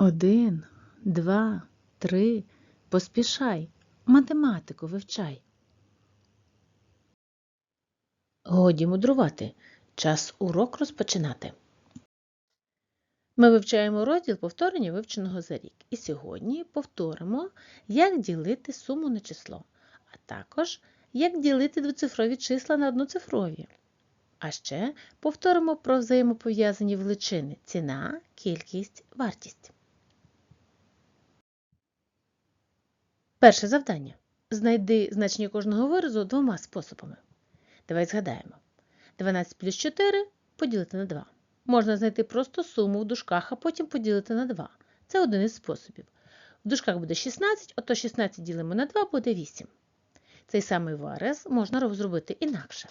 Один, два, три. Поспішай. Математику вивчай. Годі мудрувати. Час урок розпочинати. Ми вивчаємо розділ повторення вивченого за рік. І сьогодні повторимо, як ділити суму на число, а також як ділити двоцифрові числа на одноцифрові. А ще повторимо про взаємопов'язані величини ціна, кількість, вартість. Перше завдання. Знайди значення кожного виразу двома способами. Давай згадаємо. 12 плюс 4 поділити на 2. Можна знайти просто суму в дужках, а потім поділити на 2. Це один із способів. В дужках буде 16, ото 16 ділимо на 2 буде 8. Цей самий вираз можна зробити інакше.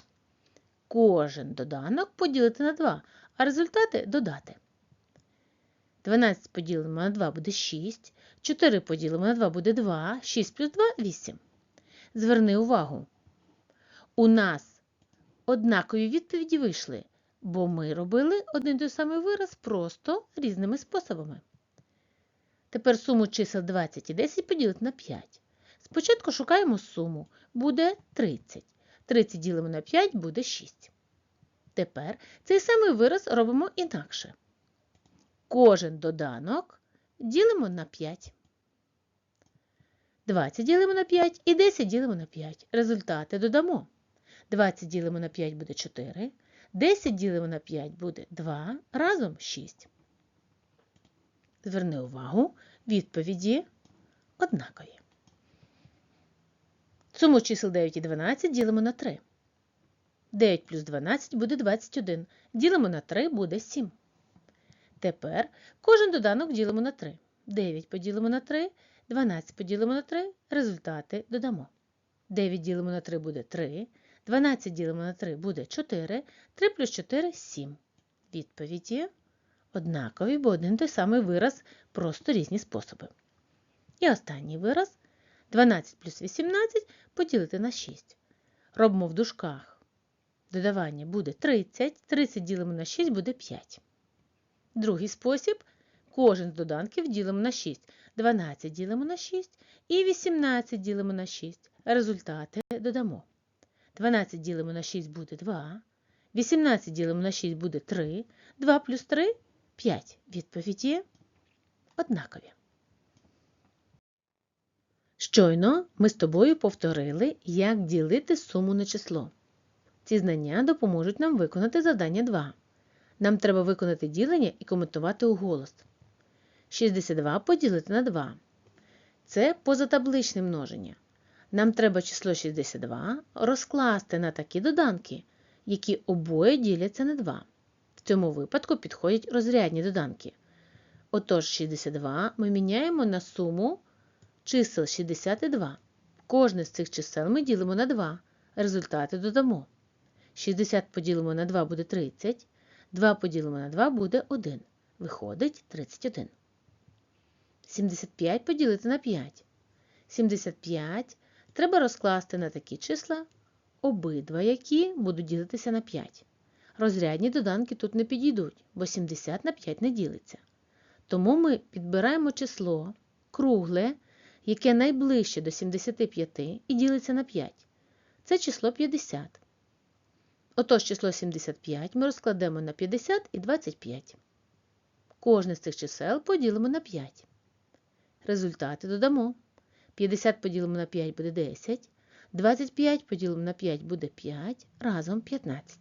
Кожен доданок поділити на 2, а результати додати. 12 поділимо на 2 буде 6, 4 поділимо на 2 буде 2, 6 плюс 2 – 8. Зверни увагу. У нас однакові відповіді вийшли, бо ми робили один той самий вираз просто різними способами. Тепер суму чисел 20 і 10 поділити на 5. Спочатку шукаємо суму. Буде 30. 30 ділимо на 5 буде 6. Тепер цей самий вираз робимо інакше. Кожен доданок ділимо на 5. 20 ділимо на 5 і 10 ділимо на 5. Результати додамо. 20 ділимо на 5 буде 4. 10 ділимо на 5 буде 2, разом 6. Зверни увагу, відповіді однакові. Суму чисел 9 і 12 ділимо на 3. 9 плюс 12 буде 21. Ділимо на 3 буде 7. Тепер кожен доданок ділимо на 3. 9 поділимо на 3, 12 поділимо на 3, результати додамо. 9 ділимо на 3 буде 3, 12 ділимо на 3 буде 4, 3 плюс 4 – 7. Відповіді однакові, бо один той самий вираз, просто різні способи. І останній вираз 12 плюс 18 поділити на 6. Робимо в дужках. Додавання буде 30, 30 ділимо на 6 буде 5. Другий спосіб кожен з доданків ділимо на 6. 12 ділимо на 6 і 18 ділимо на 6. Результати додамо. 12 ділимо на 6 буде 2. 18 ділимо на 6 буде 3. 2 плюс 3 – 5. Відповіді однакові. Щойно ми з тобою повторили, як ділити суму на число. Ці знання допоможуть нам виконати завдання 2. Нам треба виконати ділення і коментувати уголос. 62 поділити на 2. Це позатабличне множення. Нам треба число 62 розкласти на такі доданки, які обоє діляться на 2. В цьому випадку підходять розрядні доданки. Отож, 62 ми міняємо на суму чисел 62. Кожне з цих чисел ми ділимо на 2. Результати додамо. 60 поділимо на 2 буде 30. 2 поділимо на 2 буде 1. Виходить 31. 75 поділити на 5. 75 треба розкласти на такі числа, обидва які будуть ділитися на 5. Розрядні доданки тут не підійдуть, бо 70 на 5 не ділиться. Тому ми підбираємо число кругле, яке найближче до 75 і ділиться на 5. Це число 50. Отож число 75 ми розкладемо на 50 і 25. Кожне з цих чисел поділимо на 5. Результати додамо. 50 поділимо на 5 буде 10. 25 поділимо на 5 буде 5, разом 15.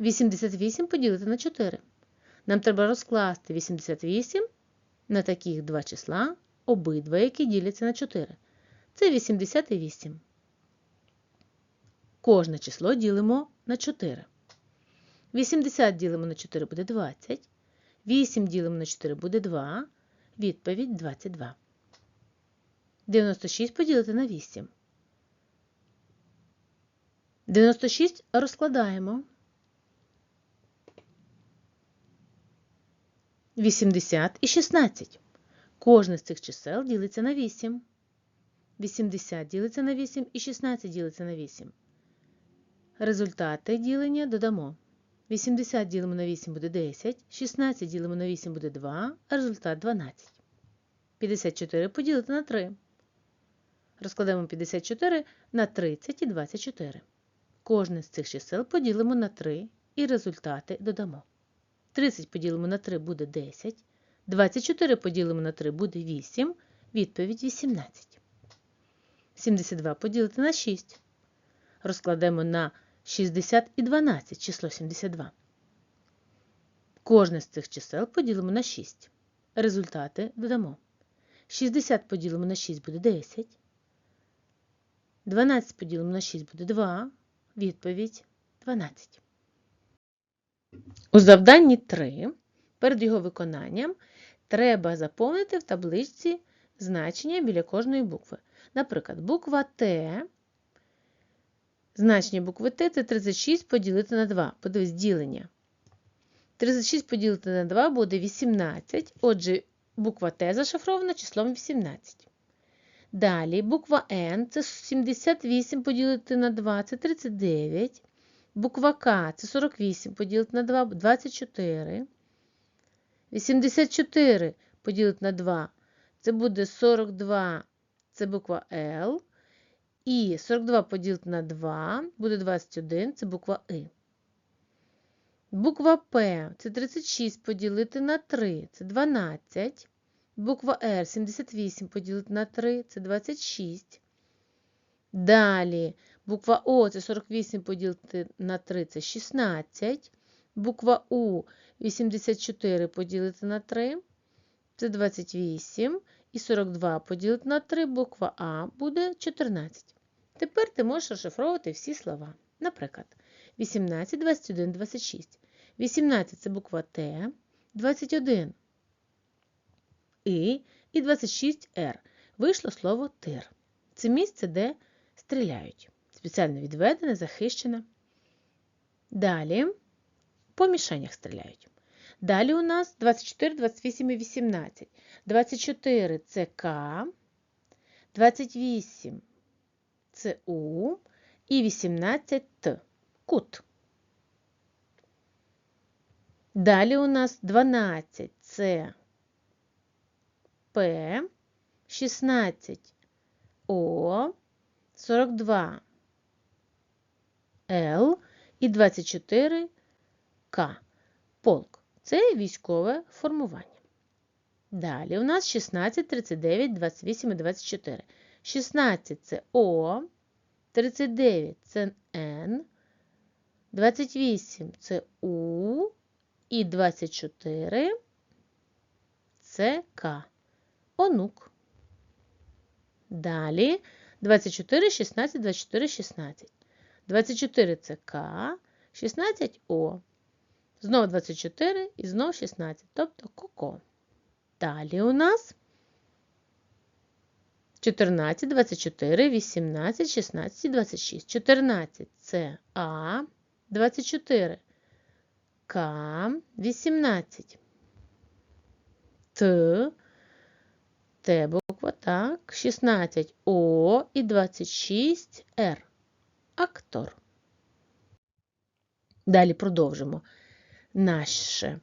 88 поділити на 4. Нам треба розкласти 88 на таких два числа, обидва, які діляться на 4. Це 88. Кожне число ділимо на 4. 80 ділимо на 4 буде 20. 8 ділимо на 4 буде 2. Відповідь 22. 96 поділити на 8. 96 розкладаємо. 80 і 16. Кожне з цих чисел ділиться на 8. 80 ділиться на 8 і 16 ділиться на 8. Результати ділення додамо. 80 ділимо на 8 буде 10, 16 ділимо на 8 буде 2, а результат 12. 54 поділити на 3. Розкладемо 54 на 30 і 24. Кожне з цих чисел поділимо на 3 і результати додамо. 30 поділимо на 3 буде 10. 24 поділимо на 3 буде 8. Відповідь 18. 72 поділити на 6. Розкладемо на 60 і 12 число 72. Кожне з цих чисел поділимо на 6. Результати додамо. 60 поділимо на 6 буде 10. 12 поділимо на 6 буде 2. Відповідь 12. У завданні 3 перед його виконанням треба заповнити в табличці значення біля кожної букви. Наприклад, буква Т. Значення букви Т це 36 поділити на 2. Подивись, ділення. 36 поділити на 2 буде 18. Отже, буква Т зашифрована числом 18. Далі буква Н це 78 поділити на 2 це 39. Буква К це 48 поділити на 2 24. 84 поділити на 2 це буде 42, це буква Л. І 42 поділити на 2 буде 21, це буква И. Буква П це 36 поділити на 3, це 12. Буква Р 78 поділити на 3 це 26. Далі буква О це 48 поділити на 3 це 16. Буква У 84 поділити на 3 це 28. І 42 поділити на 3 буква А буде 14. Тепер ти можеш розшифровувати всі слова. Наприклад, 18, 21, 26. 18 це буква Т, 21 І і 26 Р. Вийшло слово тир. Це місце, де стріляють. Спеціально відведене, захищене. Далі по мішенях стріляють. Далі у нас 24, 28 і 18. 24 це К, 28 це У і 18 Т. Кут. Далі у нас 12 це П, 16 О, 42 Л і 24 К. Полк. Це військове формування. Далі у нас 16, 39, 28 і 24. 16 це О, 39 це Н, 28 це У і 24 це К. Онук. Далі 24, 16, 24, 16. 24 це К, 16 О. Знову 24 і знову 16, тобто коко. Далі у нас 14, 24, 18, 16 і 26. 14 це А, 24 К, 18. Т, Т буква, так, 16 О і 26 Р. Актор. Далі продовжимо наше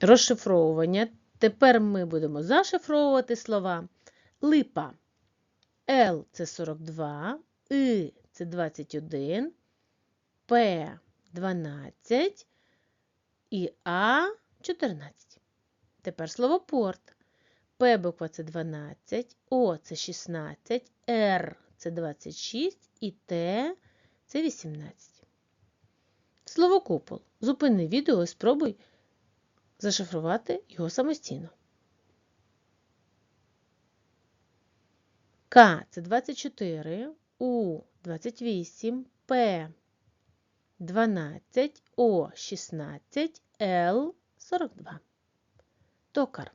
розшифровування. Тепер ми будемо зашифровувати слова. Липа. Л це 42, И це 21, П 12 і А 14. Тепер слово порт. П буква це 12, О це 16, Р це 26 і Т це 18. Слово купол. Зупини відео і спробуй зашифрувати його самостійно. К це 24, У 28, П 12, О 16, Л 42. Токар.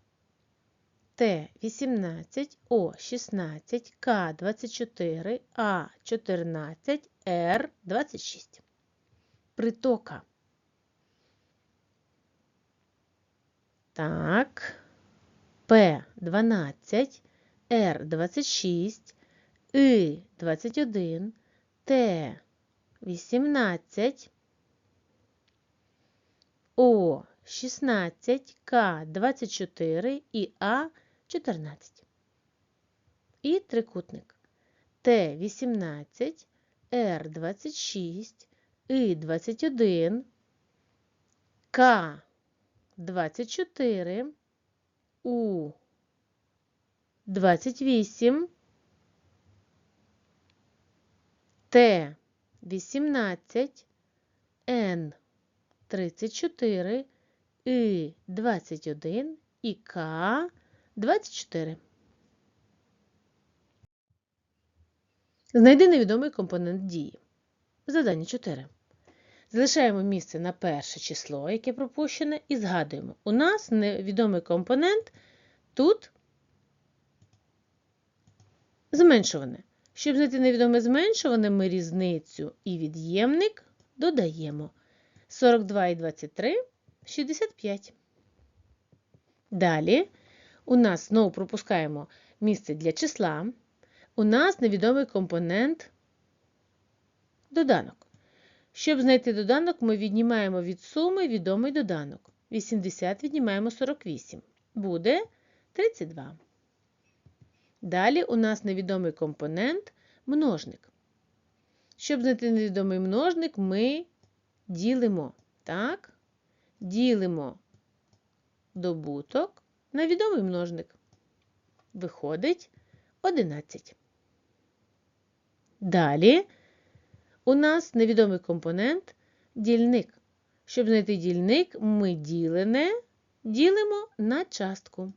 Т 18, О 16, К 24, А 14, Р 26. Притока. Так. П12, Р26, И21, Т18, О 16, К 24 і А 14. І трикутник Т 18, Р 26, І 21, К 24, У 28, Т 18, Н 34, І 21 і К 24. Знайди невідомий компонент дії. Задання 4. Залишаємо місце на перше число, яке пропущене, і згадуємо. У нас невідомий компонент тут зменшуване. Щоб знайти невідоме зменшуване, ми різницю і від'ємник додаємо. 42 і 23 65. Далі у нас знову пропускаємо місце для числа. У нас невідомий компонент доданок. Щоб знайти доданок, ми віднімаємо від суми відомий доданок. 80 віднімаємо 48. Буде 32. Далі у нас невідомий компонент множник. Щоб знайти невідомий множник, ми ділимо. Так? Ділимо добуток на відомий множник. Виходить 11. Далі у нас невідомий компонент дільник. Щоб знайти дільник, ми ділене ділимо на частку.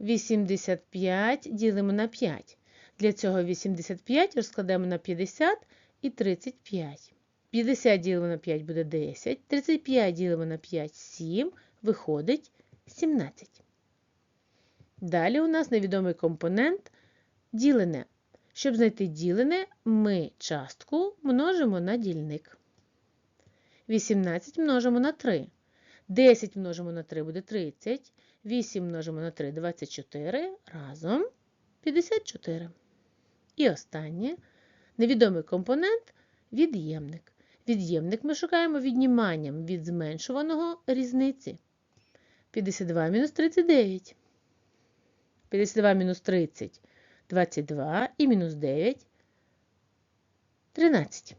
85 ділимо на 5. Для цього 85 розкладаємо на 50 і 35. 50 ділимо на 5 буде 10, 35 ділимо на 5 7, виходить 17. Далі у нас невідомий компонент ділене. Щоб знайти ділене, ми частку множимо на дільник. 18 множимо на 3. 10 множимо на 3 буде 30. 8 множимо на 3 24. Разом 54. І останнє невідомий компонент від'ємник. Від'ємник ми шукаємо відніманням від зменшуваного різниці. 52 мінус 39. 52 мінус 30 22 і мінус 9 13.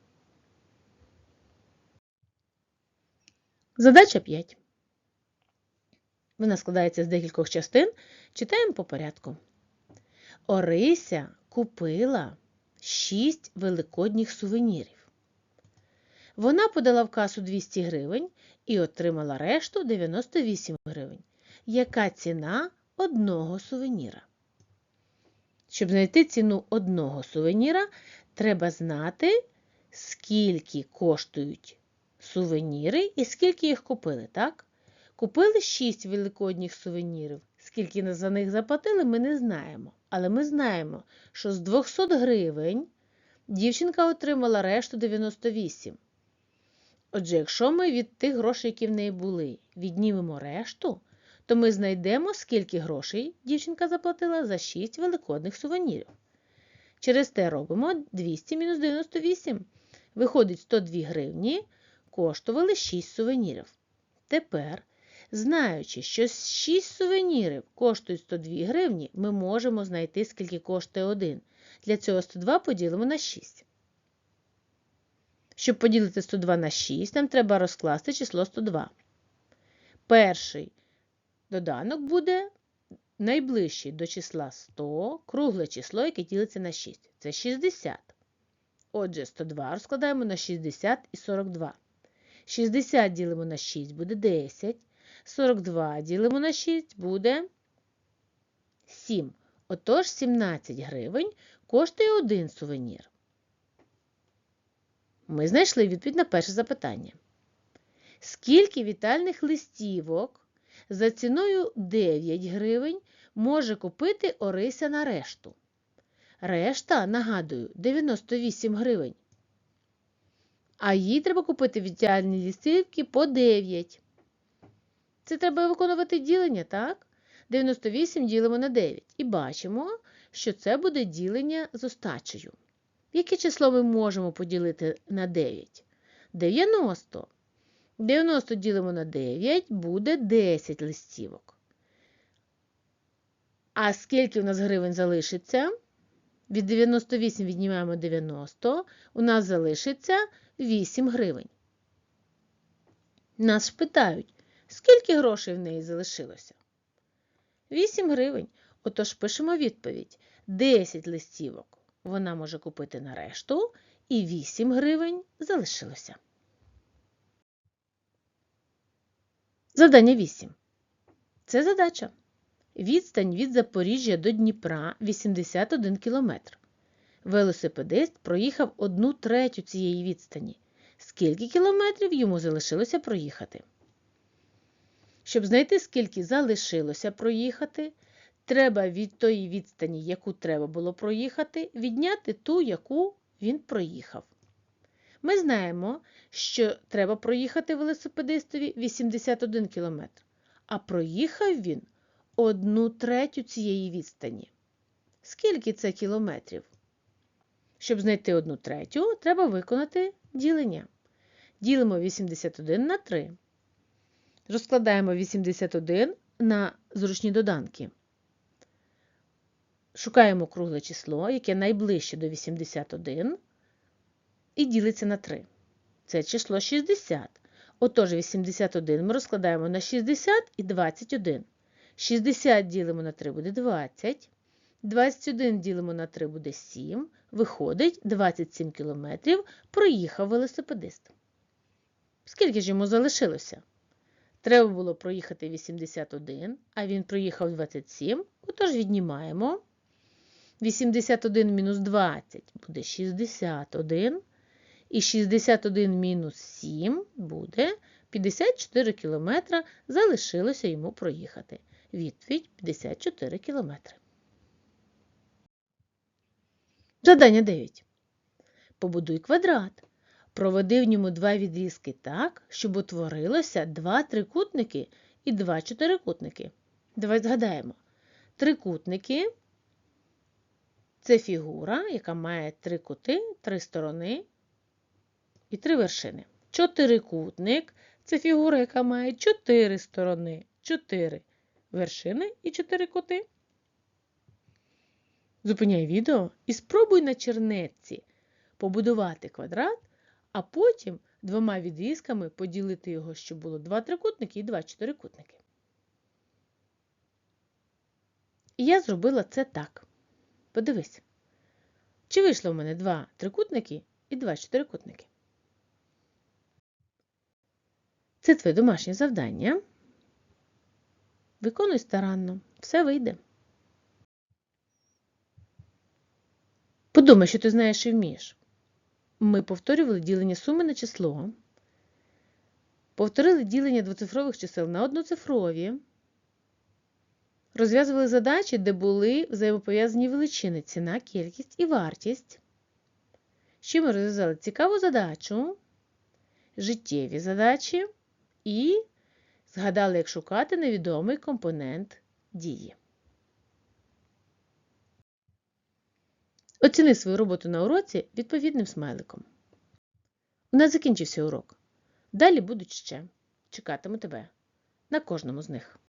Задача 5. Вона складається з декількох частин. Читаємо по порядку. Орися купила 6 великодніх сувенірів. Вона подала в касу 200 гривень і отримала решту 98 гривень. Яка ціна одного сувеніра? Щоб знайти ціну одного сувеніра, треба знати, скільки коштують сувеніри і скільки їх купили, так? Купили 6 великодніх сувенірів. Скільки за них заплатили, ми не знаємо. Але ми знаємо, що з 200 гривень дівчинка отримала решту 98. Отже, якщо ми від тих грошей, які в неї були, віднімемо решту, то ми знайдемо, скільки грошей дівчинка заплатила за 6 великодних сувенірів. Через те робимо 200 мінус 98. Виходить, 102 гривні коштували 6 сувенірів. Тепер, знаючи, що 6 сувенірів коштують 102 гривні, ми можемо знайти, скільки коштує один. Для цього 102 поділимо на 6. Щоб поділити 102 на 6, нам треба розкласти число 102. Перший доданок буде найближчий до числа 100, кругле число, яке ділиться на 6. Це 60. Отже, 102 розкладаємо на 60 і 42. 60 ділимо на 6 буде 10. 42 ділимо на 6 буде 7. Отож, 17 гривень коштує один сувенір. Ми знайшли відповідь на перше запитання. Скільки вітальних листівок за ціною 9 гривень може купити Орися на решту? Решта, нагадую, 98 гривень. А їй треба купити вітальні листівки по 9. Це треба виконувати ділення, так? 98 ділимо на 9. І бачимо, що це буде ділення з остачею. Яке число ми можемо поділити на 9? 90. 90 ділимо на 9 буде 10 листівок. А скільки у нас гривень залишиться? Від 98 віднімаємо 90, у нас залишиться 8 гривень. Нас питають, скільки грошей в неї залишилося? 8 гривень. Отож пишемо відповідь. 10 листівок вона може купити на решту, і 8 гривень залишилося. Завдання 8. Це задача. Відстань від Запоріжжя до Дніпра 81 км. Велосипедист проїхав одну третю цієї відстані. Скільки кілометрів йому залишилося проїхати? Щоб знайти, скільки залишилося проїхати, треба від тої відстані, яку треба було проїхати, відняти ту, яку він проїхав. Ми знаємо, що треба проїхати велосипедистові 81 км, а проїхав він одну третю цієї відстані. Скільки це кілометрів? Щоб знайти одну третю, треба виконати ділення. Ділимо 81 на 3. Розкладаємо 81 на зручні доданки. Шукаємо кругле число, яке найближче до 81, і ділиться на 3. Це число 60. Отож, 81 ми розкладаємо на 60 і 21. 60 ділимо на 3 буде 20. 21 ділимо на 3 буде 7. Виходить, 27 кілометрів проїхав велосипедист. Скільки ж йому залишилося? Треба було проїхати 81, а він проїхав 27. Отож віднімаємо. 81 мінус 20 буде 61. І 61 мінус 7 буде 54 кілометра залишилося йому проїхати. Відповідь 54 кілометри. Задання 9. Побудуй квадрат. Проведи в ньому два відрізки так, щоб утворилося два трикутники і два чотирикутники. Давай згадаємо. Трикутники це фігура, яка має три кути, три сторони і три вершини. Чотирикутник це фігура, яка має чотири сторони, чотири вершини і чотири кути. Зупиняй відео і спробуй на чернетці побудувати квадрат, а потім двома відрізками поділити його, щоб було два трикутники і два чотирикутники. І я зробила це так. Подивись, чи вийшло в мене два трикутники і два чотирикутники. Це твоє домашнє завдання. Виконуй старанно, все вийде. Подумай, що ти знаєш і вмієш. Ми повторювали ділення суми на число, повторили ділення двоцифрових чисел на одноцифрові, розв'язували задачі, де були взаємопов'язані величини ціна, кількість і вартість. Ще ми розв'язали цікаву задачу, життєві задачі і згадали, як шукати невідомий компонент дії. Оціни свою роботу на уроці відповідним смайликом. У нас закінчився урок. Далі будуть ще. Чекатиму тебе на кожному з них.